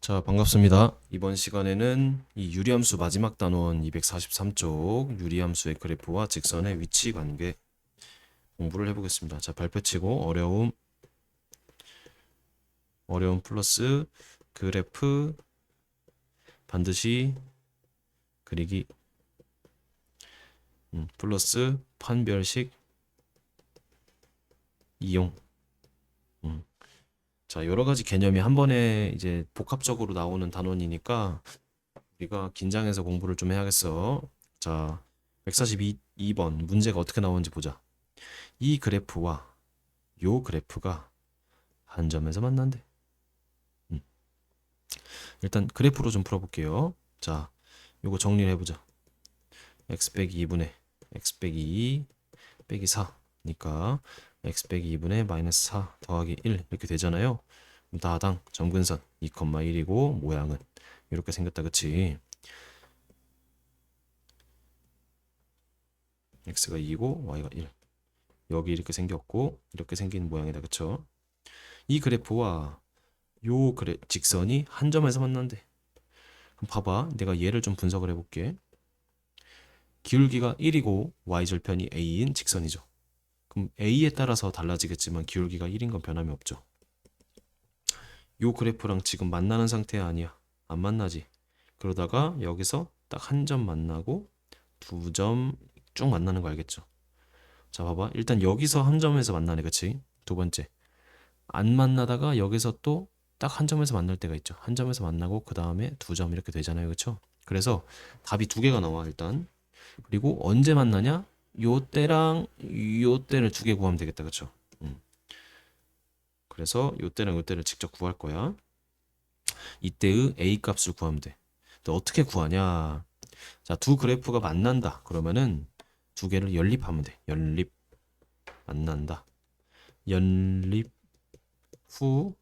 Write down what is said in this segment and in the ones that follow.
자, 반갑습니다. 이번 시간에는 이 유리함수 마지막 단원 243쪽 유리함수의 그래프와 직선의 위치 관계 공부를 해보겠습니다. 자, 발표치고 어려움, 어려움 플러스 그래프 반드시 그리기 음, 플러스 판별식 이용 자, 여러 가지 개념이 한 번에 이제 복합적으로 나오는 단원이니까 우리가 긴장해서 공부를 좀 해야겠어. 자, 142번 문제가 어떻게 나오는지 보자. 이 그래프와 요 그래프가 한 점에서 만난대. 음. 일단 그래프로 좀 풀어볼게요. 자, 요거 정리를 해보자. x 빼기 2분의 x 빼기 2 빼기 4니까 x 빼기 2분의 마이너스 4 더하기 1 이렇게 되잖아요. 다당 점근선 2,1이고 모양은 이렇게 생겼다 그치? x가 2고 y가 1 여기 이렇게 생겼고 이렇게 생긴 모양이다 그쵸? 이 그래프와 요 그래 직선이 한 점에서 만난대. 그럼 봐봐 내가 얘를 좀 분석을 해볼게. 기울기가 1이고 y절편이 a인 직선이죠. 그럼 A에 따라서 달라지겠지만 기울기가 1인 건 변함이 없죠. 요 그래프랑 지금 만나는 상태 아니야. 안 만나지. 그러다가 여기서 딱 한 점 만나고 두 점 쭉 만나는 거 알겠죠? 자, 봐봐. 일단 여기서 한 점에서 만나네, 그치? 두 번째. 안 만나다가 여기서 또 딱 한 점에서 만날 때가 있죠. 한 점에서 만나고 그 다음에 두 점 이렇게 되잖아요, 그쵸? 그래서 답이 두 개가 나와, 일단. 그리고 언제 만나냐? 요 때랑 요 때를 두 개 구하면 되겠다. 그쵸? 음. 그래서 요 때랑 요 때를 직접 구할 거야. 이때의 A 값을 구하면 돼. 근데 어떻게 구하냐? 자, 두 그래프가 만난다. 그러면은 두 개를 연립하면 돼. 연립 만난다. 연립 후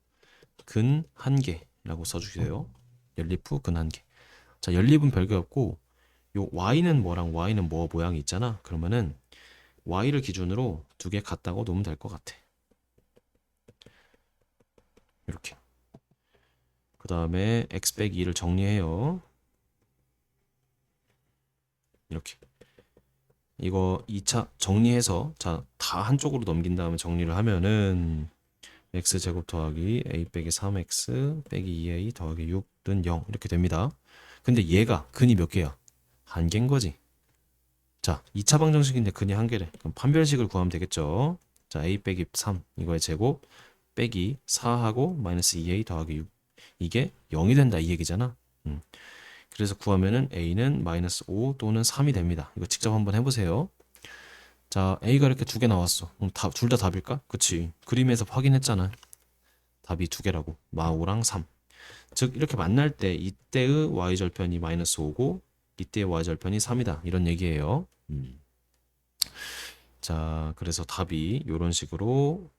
근 한 개라고 써주세요. 연립 후 근 한 개. 자, 연립은 별게 없고 요 y는 뭐랑 y는 뭐 모양이 있잖아. 그러면은 y를 기준으로 두 개 같다고 놓으면 될 것 같아. 이렇게. 그 다음에 x 빼기 2를 정리해요. 이렇게. 이거 2차 정리해서 자, 다 한쪽으로 넘긴 다음에 정리를 하면은 x 제곱 더하기 a 빼기 3x 빼기 2a 더하기 6는 0 이렇게 됩니다. 근데 얘가 근이 몇 개야? 한 개인 거지. 자, 2차 방정식인데 근이 한 개래. 그럼 판별식을 구하면 되겠죠. 자, a 빼기 3 이거의 제곱 빼기 4하고 마이너스 2a 더하기 6 이게 0이 된다 이 얘기잖아. 음. 그래서 구하면은 a는 마이너스 5 또는 3이 됩니다. 이거 직접 한번 해보세요. 자, a가 이렇게 두 개 나왔어. 그럼 둘다 답일까? 그치. 그림에서 확인했잖아. 답이 두 개라고. 마 5랑 3. 즉 이렇게 만날 때 이때의 y절편이 마이너스 5고 이때의 y절편이 3이다. 이런 얘기예요. 음. 자, 그래서 답이 이런 식으로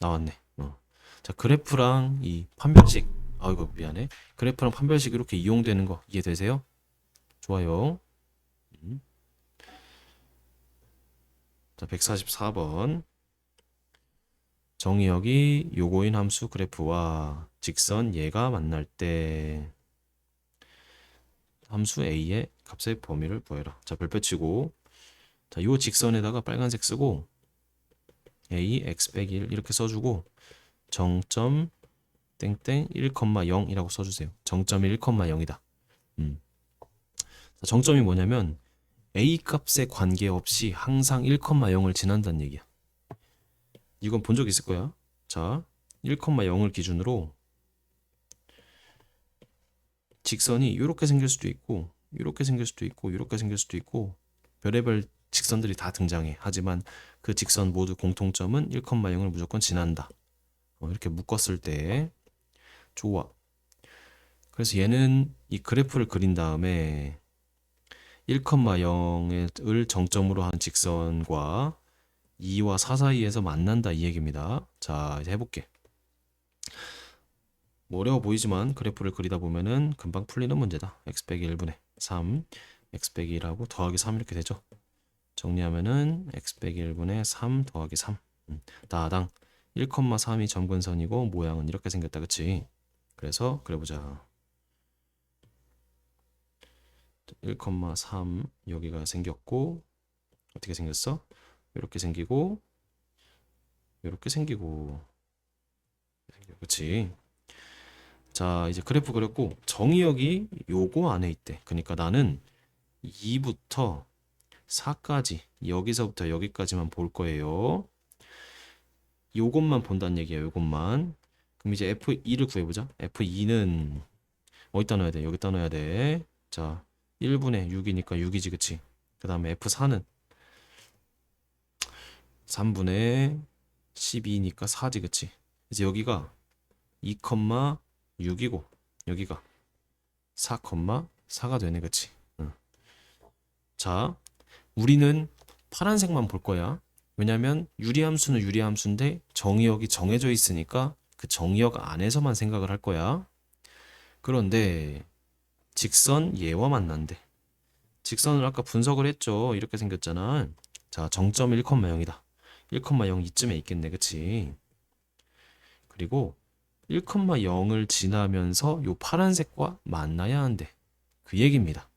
나왔네. 어. 자, 그래프랑 이 판별식. 아이고, 미안해. 그래프랑 판별식 이렇게 이용되는 거 이해되세요? 좋아요. 음. 자, 144번. 정의역이 요거인 함수 그래프와 직선 얘가 만날 때 함수 a의 값의 범위를 구해라. 자, 별표 치고 자, 요 직선에다가 빨간색 쓰고 a x 빼기 1 이렇게 써주고 정점 땡땡 1,0이라고 써주세요. 정점이 1,0이다. 음. 자, 정점이 뭐냐면 a 값에 관계없이 항상 1,0을 지난다는 얘기야. 이건 본 적 있을 거야. 자, 1,0을 기준으로 직선이 이렇게 생길 수도 있고 이렇게 생길 수도 있고 이렇게 생길 수도 있고 별의별 직선들이 다 등장해. 하지만 그 직선 모두 공통점은 1,0을 무조건 지난다. 어, 이렇게 묶었을 때 좋아. 그래서 얘는 이 그래프를 그린 다음에 1,0을 정점으로 한 직선과 2와 4 사이에서 만난다 이 얘기입니다. 자, 이제 해볼게. 뭐 어려워 보이지만 그래프를 그리다 보면은 금방 풀리는 문제다. x 빼기 1분의 3, x 빼기 1하고 더하기 3 이렇게 되죠. 정리하면은 x 빼기 1분의 3 더하기 3. 음, 나당 1,3이 점근선이고 모양은 이렇게 생겼다. 그치? 그래서 그래 보자. 1,3 여기가 생겼고 어떻게 생겼어? 이렇게 생기고 이렇게 생기고 그렇지. 자, 이제 그래프 그렸고 정의역이 요거 안에 있대. 그러니까 나는 2부터 4까지 여기서부터 여기까지만 볼 거예요. 요것만 본다는 얘기야. 요것만. 그럼 이제 F2를 구해보자. F2는 어디다 넣어야 돼? 여기다 넣어야 돼. 자, 1분의 6이니까 6이지, 그치? 그 다음에 F4는 3분의 12니까 4지, 그치? 이제 여기가 2,6이고 여기가 4,4가 되네, 그치? 응. 자, 우리는 파란색만 볼 거야. 왜냐면 유리함수는 유리함수인데 정의역이 정해져 있으니까 그 정의역 안에서만 생각을 할 거야. 그런데 직선 얘와 만난대. 직선을 아까 분석을 했죠. 이렇게 생겼잖아. 자, 정점 1,0이다. 1,0 이쯤에 있겠네. 그치? 그리고 1,0을 지나면서 요 파란색과 만나야 한대. 그 얘기입니다.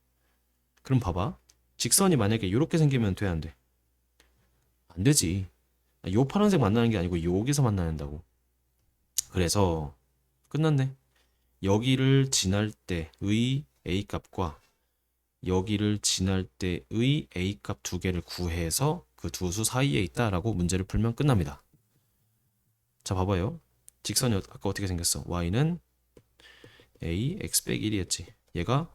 그럼 봐봐. 직선이 만약에 이렇게 생기면 돼, 안 돼? 안 되지. 요 파란색 만나는 게 아니고 여기서 만나야 한다고. 그래서 끝났네. 여기를 지날 때의 a 값과 여기를 지날 때의 a 값 두 개를 구해서 그 두 수 사이에 있다라고 문제를 풀면 끝납니다. 자, 봐봐요. 직선이 어- 아까 어떻게 생겼어? y는 a x 100 1이었지. 얘가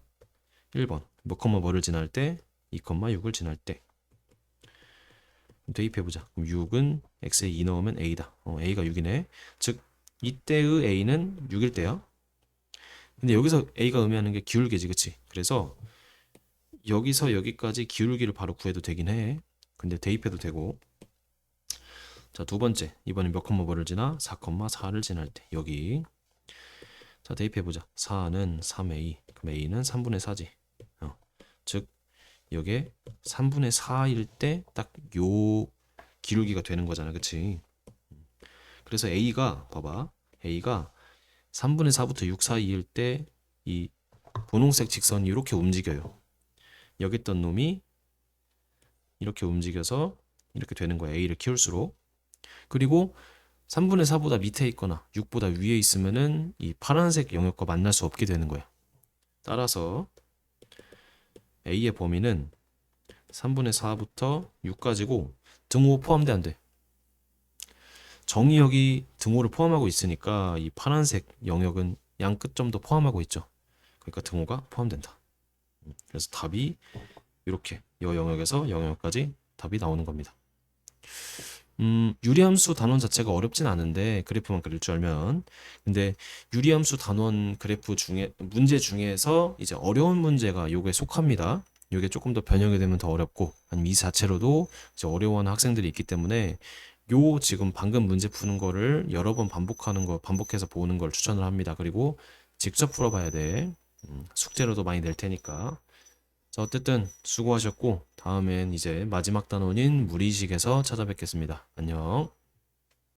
1번. 뭐 컴마 뭐를 지날 때 2,6을 지날 때. 대입해보자. 그럼 6은 x에 2 넣으면 a다. 어, a가 6이네. 즉 이때의 a는 6일 때야. 근데 여기서 a가 의미하는 게 기울기지, 그치? 그래서 여기서 여기까지 기울기를 바로 구해도 되긴 해. 근데 대입해도 되고. 자, 두 번째. 이번엔 몇 컴마 뭐를 지나? 4,4를 지날 때. 여기. 자, 대입해보자. 4는 3a. 그럼 a는 3분의 4지. 어. 즉, 여기에 3분의 4일 때 딱 요 기울기가 되는 거잖아. 그치? 그래서 a가, 봐봐. a가 3분의 4부터 6 사이일 때 이 분홍색 직선이 이렇게 움직여요. 여기 있던 놈이 이렇게 움직여서 이렇게 되는 거야. a를 키울수록. 그리고 3분의 4보다 밑에 있거나 6보다 위에 있으면은 이 파란색 영역과 만날 수 없게 되는 거야. 따라서 a의 범위는 3분의 4부터 6까지고 등호 포함돼 안 돼. 정의역이 등호를 포함하고 있으니까 이 파란색 영역은 양 끝점도 포함하고 있죠. 그러니까 등호가 포함된다. 음, 그래서 답이 이렇게 여 영역에서 여 영역까지 답이 나오는 겁니다. 음, 유리함수 단원 자체가 어렵진 않은데 그래프만 그릴 줄 알면 근데 유리함수 단원 그래프 중에 문제 중에서 이제 어려운 문제가 요게 속합니다. 요게 조금 더 변형이 되면 더 어렵고 아니면 이 자체로도 이제 어려워하는 학생들이 있기 때문에 요 지금 방금 문제 푸는 거를 여러 번 반복하는 거 반복해서 보는 걸 추천을 합니다. 그리고 직접 풀어봐야 돼. 음, 숙제로도 많이 낼 테니까. 자, 어쨌든 수고하셨고 다음엔 이제 마지막 단원인 무리식에서 찾아뵙겠습니다. 안녕.